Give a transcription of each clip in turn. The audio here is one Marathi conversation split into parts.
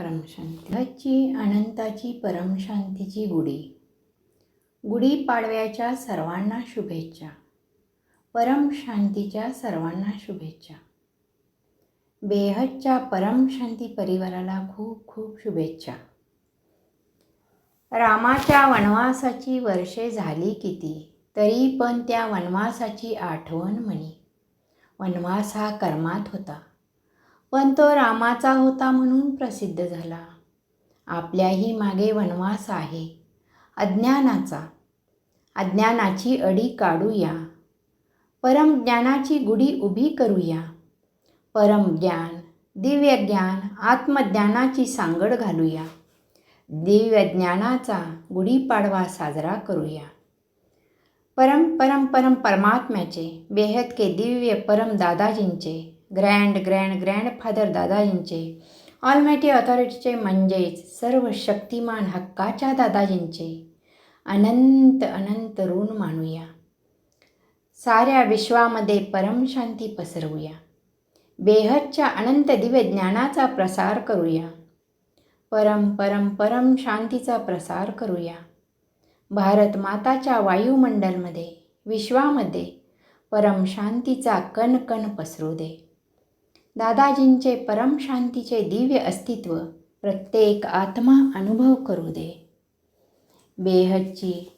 परमशांती. ह्याची अनंताची परमशांतीची गुढी. गुढीपाडव्याच्या सर्वांना शुभेच्छा. परमशांतीच्या सर्वांना शुभेच्छा. बेहदच्या परमशांती परिवाराला खूप खूप शुभेच्छा. रामाच्या वनवासाची वर्षे झाली किती तरी पण त्या वनवासाची आठवण म्हणी. वनवास हा कर्मात होता. पण तो रामाचा होता म्हणून प्रसिद्ध झाला. आपल्याही मागे वनवास आहे. अज्ञानाचा. अज्ञानाची अडी काढूया. परमज्ञानाची गुढी उभी करूया. परमज्ञान दिव्यज्ञान आत्मज्ञानाची सांगड घालूया. दिव्यज्ञानाचा गुढीपाडवा साजरा करूया. परम परम परम परमात्म्याचे बेहद के दिव्य परम दादाजींचे ग्रँड ग्रँड ग्रँडफादर दादाजींचे. ऑलमॅटी ऑथॉरिटीचे म्हणजेच सर्व शक्तिमान हक्काच्या दादाजींचे. अनंत अनंत ऋण मानूया. साऱ्या विश्वामध्ये परमशांती पसरवूया. बेहदच्या अनंत दिव्य ज्ञानाचा प्रसार करूया. परम परम परम शांतीचा प्रसार करूया. भारत माताच्या वायुमंडलमध्ये विश्वामध्ये परम शांतीचा कण कण पसरू दे. दादाजींचे परम शांतीचे दिव्य अस्तित्व प्रत्येक आत्मा अनुभव करू दे. बेहदची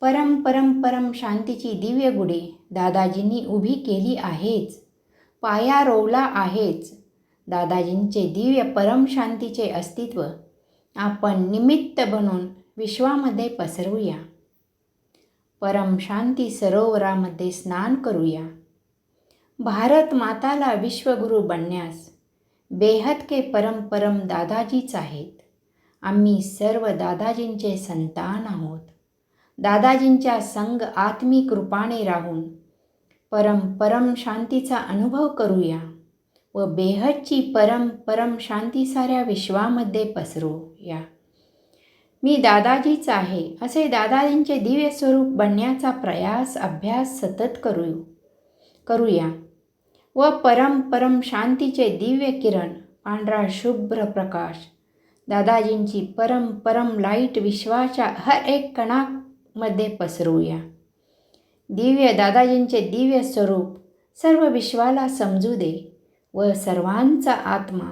परम परम परम शांतीची दिव्य गुढी दादाजींनी उभी केली आहेच. पाया रोवला आहेच. दादाजींचे दिव्य परम शांतीचे अस्तित्व आपण निमित्त बनून विश्वामध्ये पसरवूया. परम शांती सरोवरामध्ये स्नान करूया. भारत माताला विश्वगुरू बनण्यास बेहद के दादाजीच आहेत. आम्ही सर्व दादाजींचे संतान आहोत. दादाजींच्या संग आत्मिक रूपाने राहून परम परम शांतीचा अनुभव करूया व बेहदची परम परम शांती साऱ्या विश्वामध्ये पसरूया. मी दादाजीच आहे असे दादाजींचे दिव्य स्वरूप बनण्याचा प्रयास अभ्यास सतत करू करूया. व परम परम शांतीचे दिव्य किरण पांढरा शुभ्र प्रकाश. दादाजींची परम परम लाइट विश्वाच्या हर एक कणामध्ये पसरूया. दिव्य दादाजींचे दिव्य स्वरूप सर्व विश्वाला समजू दे व सर्वांचा आत्मा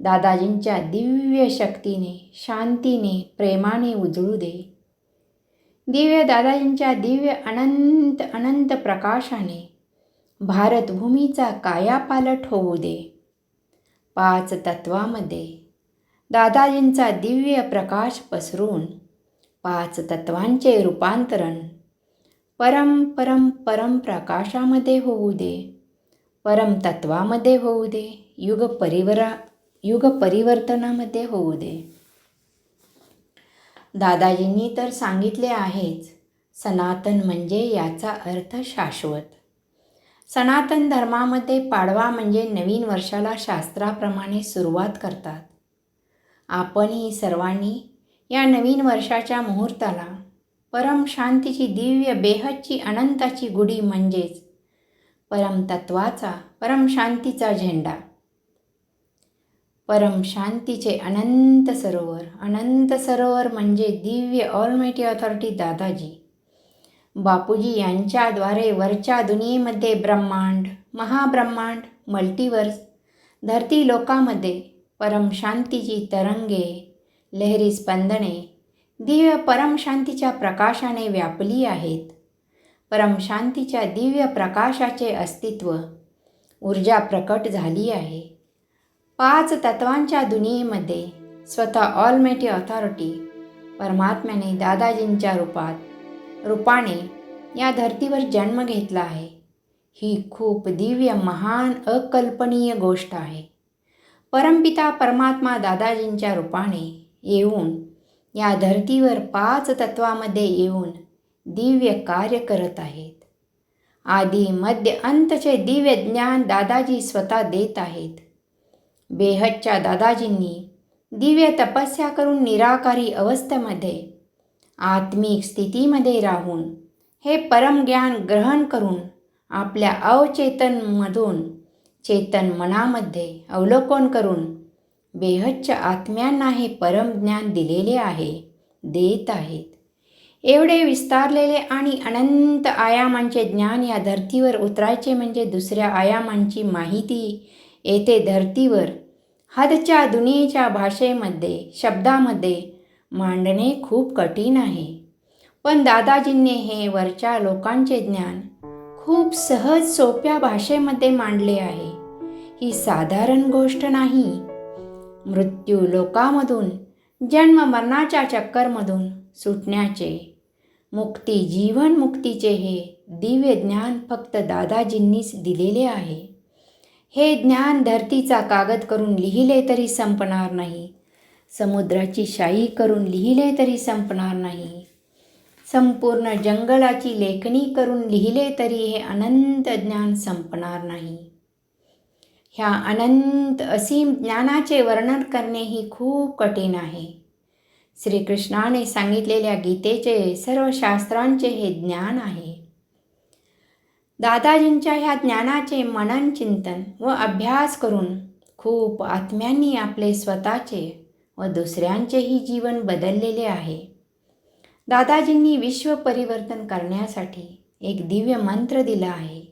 दादाजींच्या दिव्य शक्तीने शांतीने प्रेमाने उजळू दे. दिव्य दादाजींच्या दिव्य अनंत अनंत प्रकाशाने भारतभूमीचा कायापालट होऊ दे. पाच तत्वामध्ये दादाजींचा दिव्य प्रकाश पसरून पाच तत्वांचे रूपांतरण परम परम परम प्रकाशामध्ये होऊ दे. परम तत्वामध्ये होऊ दे. युग परिवरा युग परिवर्तनामध्ये होऊ दे. दादाजींनी तर सांगितले आहेच सनातन म्हणजे याचा अर्थ शाश्वत. सनातन धर्मामध्ये पाडवा म्हणजे नवीन वर्षाला शास्त्राप्रमाणे सुरुवात करतात. आपणही सर्वांनी या नवीन वर्षाच्या मुहूर्ताला परम शांतीची दिव्य बेहदची अनंताची गुढी म्हणजेच परमतत्वाचा परमशांतीचा झेंडा. परम शांतीचे अनंत सरोवर. अनंत सरोवर म्हणजे दिव्य ऑलमेटी ऑथॉरिटी दादाजी. बापूजी यांच्याद्वारे वरच्या दुनियेमध्ये ब्रह्मांड महाब्रह्मांड मल्टिवर्स धरती लोकामध्ये परमशांतीची तरंगे लहरी स्पंदने दिव्य परमशांतीच्या प्रकाशाने व्यापली आहेत. परमशांतीच्या दिव्य प्रकाशाचे अस्तित्व ऊर्जा प्रकट झाली आहे. पाच तत्वांच्या दुनियेमध्ये स्वतः ऑलमेटी ऑथॉरिटी परमात्म्याने दादाजींच्या रूपात रूपाने या धर्तीवर जन्म घेतला आहे. ही खूप दिव्य महान अकल्पनीय गोष्ट आहे. परमपिता परमात्मा दादाजींच्या रूपाने येऊन या धर्तीवर पाच तत्वामध्ये येऊन दिव्य कार्य करत आहेत. आदी मध्य अंतचे दिव्य ज्ञान दादाजी स्वतः देत आहेत. बेहदच्या दादाजींनी दिव्य तपस्या करून निराकारी अवस्थेमध्ये आत्मिक स्थितीमध्ये राहून हे परमज्ञान ग्रहण करून आपल्या अवचेतनमधून चेतन मनामध्ये अवलोकन करून बेहच्च आत्म्यांना हे परमज्ञान दिलेले आहे देत आहेत. एवढे विस्तारलेले आणि अनंत आयामांचे ज्ञान या धर्तीवर उतरायचे म्हणजे दुसऱ्या आयामांची माहिती येथे धर्तीवर हदच्या दुनियेच्या भाषेमध्ये शब्दामध्ये मांडणे खूप कठीण आहे. पण दादाजींनी हे वरच्या लोकांचे ज्ञान खूप सहज सोप्या भाषेमध्ये मांडले आहे. ही साधारण गोष्ट नाही. मृत्यू लोकामधून जन्म मरणाच्या चक्करमधून सुटण्याचे मुक्ती जीवन मुक्तीचे हे दिव्य ज्ञान फक्त दादाजींनीच दिलेले आहे. हे ज्ञान धरतीचा कागद करून लिहिले तरी संपणार नाही. समुद्राची शाई करून लिहिले तरी संपणार नाही. संपूर्ण जंगलाची लेखणी करून लिहिले तरी हे अनंत ज्ञान संपणार नाही. ह्या अनंत असीम ज्ञानाचे वर्णन करणे ही खूप कठीण आहे. श्रीकृष्णाने सांगितलेल्या गीतेचे सर्व शास्त्रांचे हे ज्ञान आहे. दादाजींच्या ह्या ज्ञानाचे मनन चिंतन व अभ्यास करून खूप आत्म्यांनी आपले स्वतःचे व दुसऱ्यांचेही जीवन बदललेले आहे. दादाजींनी विश्व परिवर्तन करण्यासाठी एक दिव्य मंत्र दिला आहे.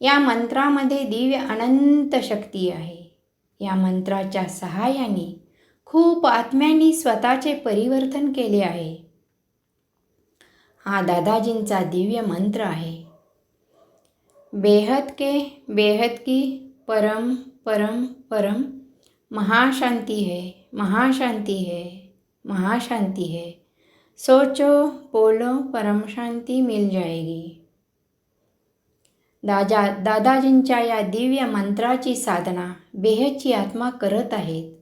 या मंत्रामध्ये दिव्य अनंत शक्ती आहे. या मंत्राच्या सहाय्याने खूप आत्म्यांनी स्वतःचे परिवर्तन केले आहे. हा दादाजींचा दिव्य मंत्र आहे. बेहद के बेहद की परम परम परम महाशांती है. महाशांती है महाशांति है। सोचो बोलो परम शांति मिल जाएगी। दादा दादाजींच्या या दिव्य मंत्राची साधना बेहची आत्मा करत आहेत.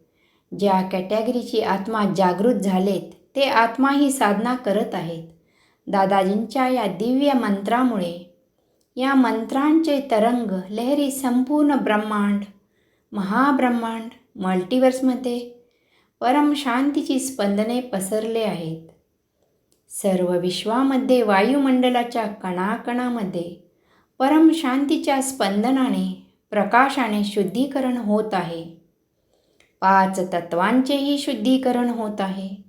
ज्या कॅटेगरीची आत्मा जागृत झालेत ते आत्मा ही साधना करत आहेत. दादाजींच्या या दिव्य मंत्रामुळे या मंत्रांचे तरंग लहरी संपूर्ण ब्रह्मांड महाब्रह्मांड मल्टिवर्समध्ये परमशांतीची स्पंदने पसरले आहेत. सर्व विश्वामध्ये वायुमंडलाच्या कणाकणामध्ये परमशांतीच्या स्पंदनाने प्रकाशाने शुद्धीकरण होत आहे. पाच तत्वांचेही शुद्धीकरण होत आहे.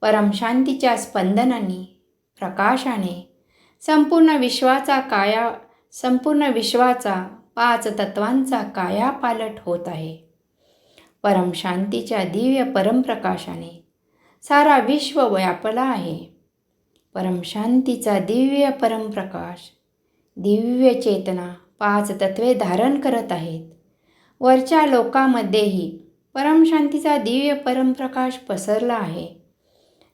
परमशांतीच्या स्पंदनाने प्रकाशाने संपूर्ण विश्वाचा काया संपूर्ण विश्वाचा पाच तत्वांचा कायापालट होत आहे. परमशांतीच्या दिव्य परमप्रकाशाने. सारा विश्व व्यापला आहे. परमशांतीचा दिव्य परमप्रकाश. दिव्य चेतना पाच तत्वे धारण करत आहेत. वरच्या लोकांमध्येही परमशांतीचा दिव्य परमप्रकाश पसरला आहे.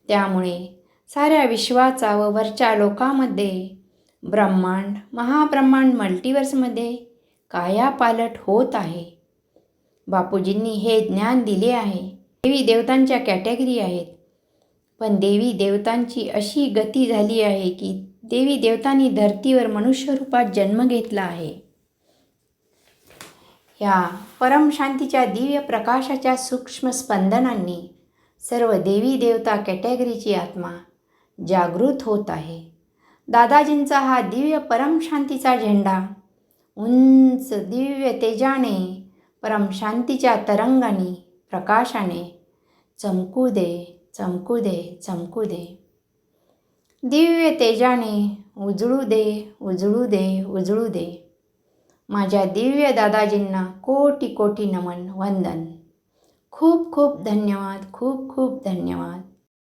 त्यामुळे साऱ्या विश्वाचा व वरच्या लोकांमध्ये ब्रह्मांड महाब्रह्मांड मल्टिवर्समध्ये कायापालट होत आहे. बापूजींनी हे ज्ञान दिले आहे. देवी देवतांच्या कॅटेगरी आहेत. पण देवी देवतांची अशी गती झाली आहे की देवी देवतांनी धर्तीवर मनुष्यरूपात जन्म घेतला आहे. या परमशांतीच्या दिव्य प्रकाशाच्या सूक्ष्म स्पंदनांनी सर्व देवी देवता कॅटेगरीची आत्मा जागृत होत आहे. दादाजींचा हा दिव्य परमशांतीचा झेंडा उंच दिव्य तेजाने परमशांतीच्या तरंगाने प्रकाशाने चमकू दे चमकू दे चमकू दे. दिव्य तेजाने उजळू दे उजळू दे उजळू दे. माझ्या दिव्य दादाजींना कोटी कोटी नमन वंदन. खूप खूप धन्यवाद खूप खूप धन्यवाद.